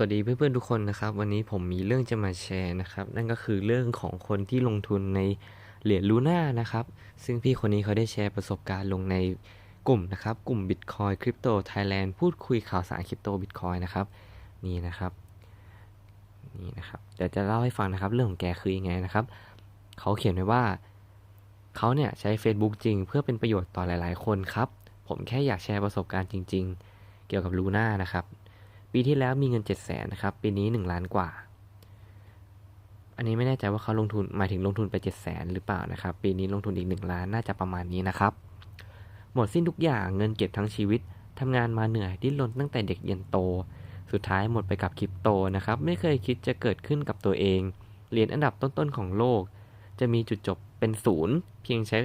สวัสดีเพื่อนๆทุกคนนะครับ วันนี้ผมมีเรื่องจะมาแชร์นะครับ นั่นก็คือเรื่องของคนที่ลงทุนในเหรียญลูน่านะครับ ซึ่งพี่คนนี้เขาได้แชร์ประสบการณ์ลงในกลุ่มนะครับ กลุ่ม Bitcoin Crypto Thailand พูดคุยข่าวสารคริปโต Bitcoin นะครับ นี่นะครับ นี่นะครับเดี๋ยวจะเล่าให้ฟังนะครับ เรื่องของแกคือยังไงนะครับ เขาเขียนไว้ว่า เขาเนี่ยใช้ Facebook จริง เพื่อเป็นประโยชน์ต่อหลาย ๆ คนครับ ผมแค่อยากแชร์ประสบการณ์จริง ๆ เกี่ยวกับลูน่านะครับ ปีที่แล้วมีเงิน 7 0 0แสนนะครับ ปีนี้ 1 ล้านกว่า อันนี้ไม่แน่ใจว่าเขาลงทุนหมายถึงลงทุนไป 7 0 0แสนหรือเปล่านะครับ ปีนี้ลงทุนอีก 1 ล้านน่าจะประมาณนี้นะครับ หมดสิ้นทุกอย่างเงินเก็บทั้งชีวิตทำงานมาเหนื่อยดิ้นรนตั้งแต่เด็กยันโต สุดท้ายหมดไปกับคริปโตนะครับ ไม่เคยคิดจะเกิดขึ้นกับตัวเอง เหรียญอันดับต้นๆของโลก จะมีจุดจบเป็นศูนย์เพียงใช้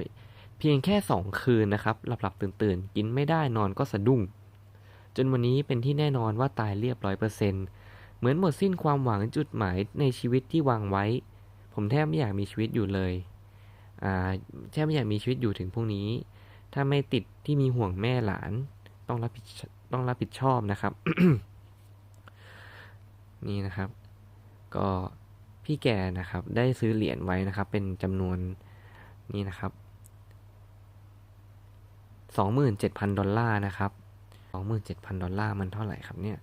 เพียงแค่ 2 คืนนะครับ หลับๆตื่นๆ กินไม่ได้นอนก็สะดุ้ง จนวันนี้เป็นที่แน่นอนว่าตายเรียบร้อยเปอร์เซ็นต์เหมือนหมดสิ้นความหวังจุดหมายในชีวิตที่วางไว้ ผมแทบไม่อยากมีชีวิตอยู่เลย อ่าแทบไม่อยากมีชีวิตอยู่ถึงพรุ่งนี้ ถ้าไม่ติดที่มีห่วงแม่หลาน ต้องรับผิดต้องรับผิดชอบนะครับ นี่นะครับ ก็พี่แกนะครับ ได้ซื้อเหรียญไว้นะครับ เป็นจำนวนนี่นะครับสองหมื่นเจ็ดพันดอลลาร์นะครับ สองหมื่นเจ็ดพันดอลลาร์มันเท่าไหร่ครับเนี่ย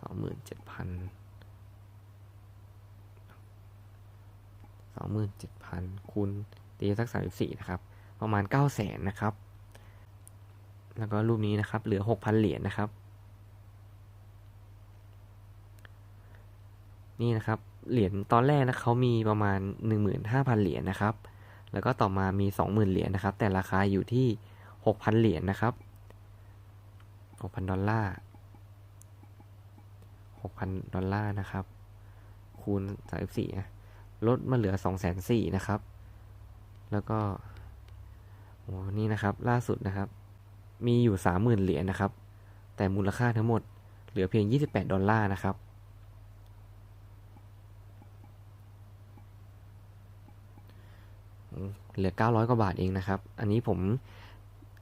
สองหมื่นเจ็ดพันสองหมื่นเจ็ดพันคูณตีสักสามสี่นะครับ ประมาณเก้าแสนนะครับ แล้วก็รูปนี้นะครับ เหลือหกพันเหรียญนะครับ นี่นะครับ เหรียญตอนแรกนะเขามีประมาณ 15,000 เหรียญนะครับ แล้วก็ต่อมามี 20,000 เหรียญนะครับ แต่ราคาอยู่ที่ 6,000 เหรียญนะครับ 6,000 ดอลลาร์ 6,000 ดอลลาร์นะครับ คูณ 34นะลดมาเหลือ 2,400,000นะครับ แล้วก็โอ้นี่นะครับ ล่าสุดนะครับ มีอยู่ 30,000 เหรียญนะครับ แต่มูลค่าทั้งหมดเหลือเพียง 28 ดอลลาร์นะครับเหลือ 900 กว่าบาทเองนะครับ อันนี้ผม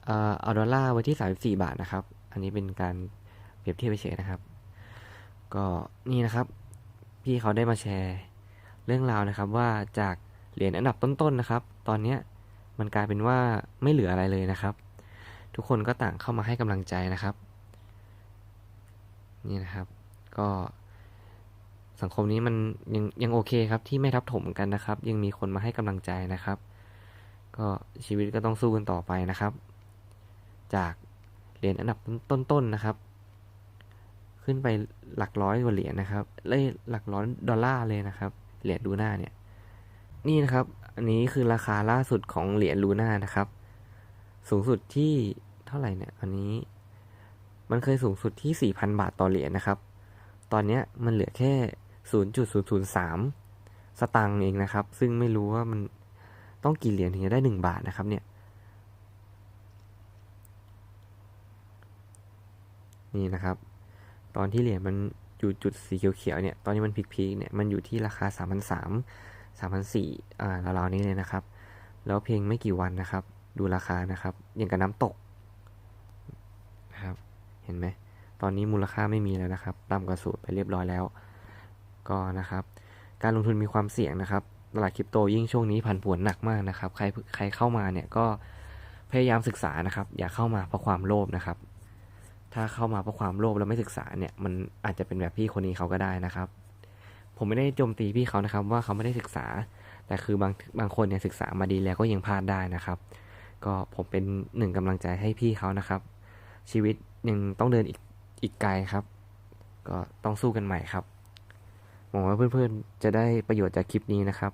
เอ่อเอาดอลลาร์ไว้ที่ 34 บาทนะครับ อันนี้เป็นการเปรียบเทียบเฉยนะครับ ก็นี่นะครับ พี่เขาได้มาแชร์ เรื่องราวนะครับว่าจากเหรียญอันดับต้นๆนะครับ ตอนเนี้ยมันกลายเป็นว่าไม่เหลืออะไรเลยนะครับ ทุกคนก็ต่างเข้ามาให้กำลังใจนะครับ นี่นะครับ ก็สังคมนี้มันยังยังโอเคครับที่ไม่ทับถมกันนะครับ ยังมีคนมาให้กำลังใจนะครับ ก็ชีวิตก็ต้องสู้กันต่อไปนะครับ จาก เหรียญอันดับต้นๆนะครับ ขึ้นไปหลักร้อยกว่าเหรียญนะครับเลยหลักร้อยดอลลาร์เลยนะครับ เหรียญลูน่าเนี่ย นี่นะครับ อันนี้คือราคาล่าสุดของเหรียญลูน่านะครับ สูงสุดที่เท่าไหร่เนี่ยอันนี้ มันเคยสูงสุดที่ 4,000 บาทต่อเหรียญนะครับ ตอนเนี้ยมันเหลือแค่ 0.003 สตางค์เองนะครับ ซึ่งไม่รู้ว่ามันต้องกี่เหรียญถึงจะได้ 1 บาทนะครับเนี่ย นี่นะครับ ตอนที่เหรียญมันอยู่จุดสีเขียวๆเนี่ยตอนนี้มันพีกๆเนี่ยมันอยู่ที่ราคา 3,300 3,400อ่าราวๆนี้เลยนะครับ แล้วเพียงไม่กี่วันนะครับ ดูราคานะครับอย่างกับน้ำตกนะครับเห็นไหมตอนนี้มูลค่าไม่มีแล้วนะครับต่ำกว่าศูนย์ไปเรียบร้อยแล้ว ก็นะครับการลงทุนมีความเสี่ยงนะครับตลาดคริปโตยิ่งช่วงนี้ผันผวนหนักมากนะครับ ใครใครเข้ามาเนี่ยก็พยายามศึกษานะครับ อย่าเข้ามาเพราะความโลภนะครับ ถ้าเข้ามาเพราะความโลภแล้วไม่ศึกษาเนี่ย มันอาจจะเป็นแบบพี่คนนี้เขาก็ได้นะครับ ผมไม่ได้โจมตีพี่เขานะครับ ว่าเขาไม่ได้ศึกษา แต่คือบางบางคนเนี่ยศึกษามาดีแล้วก็ยังพลาดได้นะครับ ก็ผมเป็นหนึ่งกำลังใจให้พี่เขานะครับ ชีวิตยังต้องเดินอีกอีกไกลครับ ก็ต้องสู้กันใหม่ครับหวังว่าเพื่อนๆจะได้ประโยชน์จากคลิปนี้นะครับ